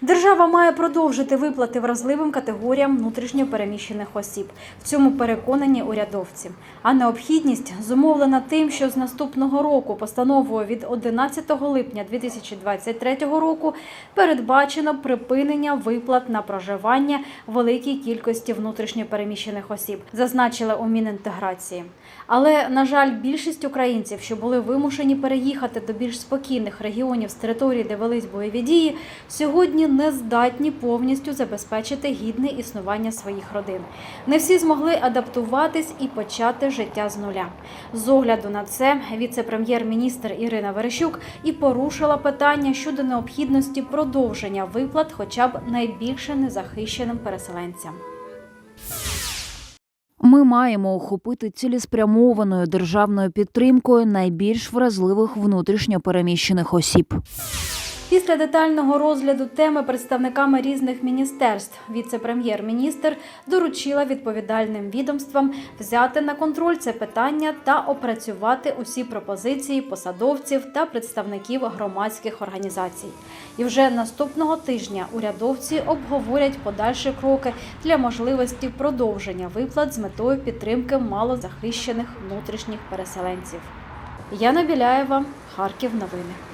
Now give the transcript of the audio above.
Держава має продовжити виплати вразливим категоріям внутрішньо переміщених осіб. В цьому переконані урядовці. А необхідність зумовлена тим, що з наступного року постановою від 11 липня 2023 року передбачено припинення виплат на проживання великій кількості внутрішньо переміщених осіб, зазначили у Мінінтеграції. Але на жаль, більшість українців, що були вимушені переїхати до більш спокійних регіонів з території, де велись бойові дії, сьогодні не здатні повністю забезпечити гідне існування своїх родин. Не всі змогли адаптуватись і почати життя з нуля. З огляду на це віце-прем'єр-міністр Ірина Верещук і порушила питання щодо необхідності продовження виплат, хоча б найбільше незахищеним переселенцям. Ми маємо охопити цілеспрямованою державною підтримкою найбільш вразливих внутрішньо переміщених осіб. Після детального розгляду теми представниками різних міністерств віце-прем'єр-міністр доручила відповідальним відомствам взяти на контроль це питання та опрацювати усі пропозиції посадовців та представників громадських організацій. І вже наступного тижня урядовці обговорять подальші кроки для можливості продовження виплат з метою підтримки малозахищених внутрішніх переселенців. Яна Біляєва, Харків. Новини.